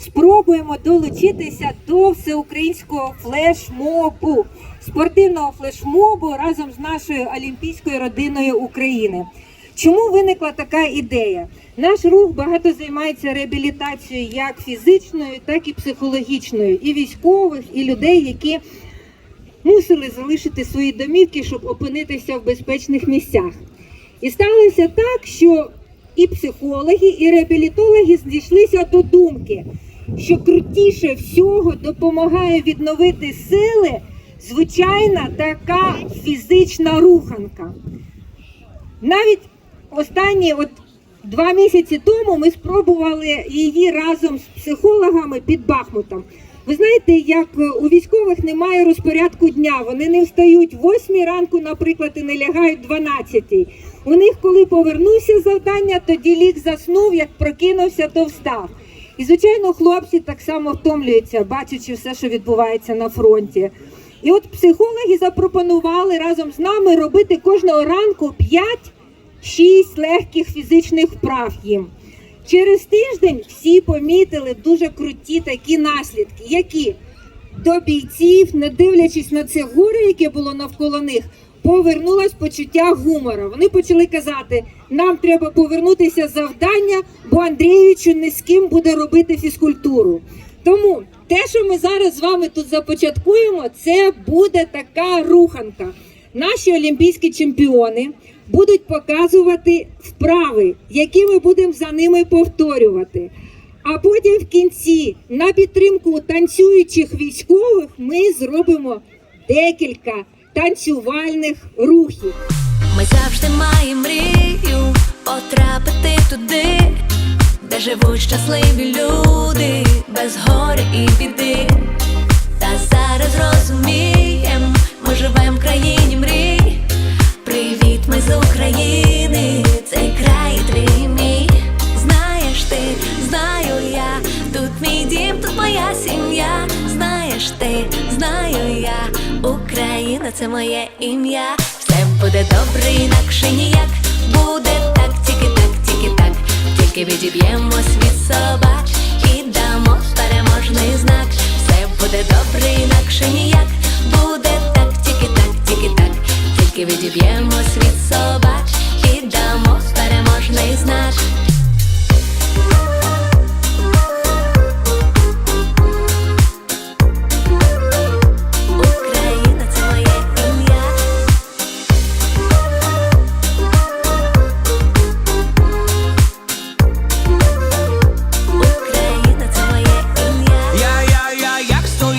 спробуємо долучитися до всеукраїнського флешмобу, спортивного флешмобу разом з нашою олімпійською родиною України. Чому виникла така ідея? Наш рух багато займається реабілітацією як фізичною, так і психологічною, і військових, і людей, які мусили залишити свої домівки, щоб опинитися в безпечних місцях. І сталося так, що і психологи, і реабілітологи зійшлися до думки, що крутіше всього допомагає відновити сили звичайна така фізична руханка. Навіть останні от два місяці тому ми спробували її разом з психологами під Бахмутом. Ви знаєте, як у військових немає розпорядку дня, вони не встають 8 ранку, наприклад, і не лягають 12. У них, коли повернувся завдання, тоді ліг заснув, як прокинувся, то встав. І, звичайно, хлопці так само втомлюються, бачачи все, що відбувається на фронті. І от психологи запропонували разом з нами робити кожного ранку 5-6 легких фізичних вправ їм. Через тиждень всі помітили дуже круті такі наслідки, які до бійців, не дивлячись на це горе, яке було навколо них, повернулось почуття гумора. Вони почали казати: нам треба повернутися завдання, бо Андрійовичу не з ким буде робити фізкультуру. Тому те, що ми зараз з вами тут започаткуємо, це буде така руханка. Наші олімпійські чемпіони будуть показувати вправи, які ми будемо за ними повторювати. А потім в кінці на підтримку танцюючих військових ми зробимо декілька танцювальних рухів. Ми завжди маємо мрію потрапити туди, де живуть щасливі люди, без горя і біди. Та зараз розумієм, ми живем в країні мрій. Привіт, ми з України, цей край твій мій. Знаєш ти, знаю я, тут мій дім, тут моя сім'я. Знаєш ти, знаю я, Україна це моє ім'я. Все буде добре, інакше ніяк. Буде так, тільки так, тільки так. Тільки відіб'ємось від собак і дамо переможний знак. Все буде добре, інакше ніяк. Буде так, тільки так, тільки так. Тільки відіб'ємось від собак і дамо переможний знак.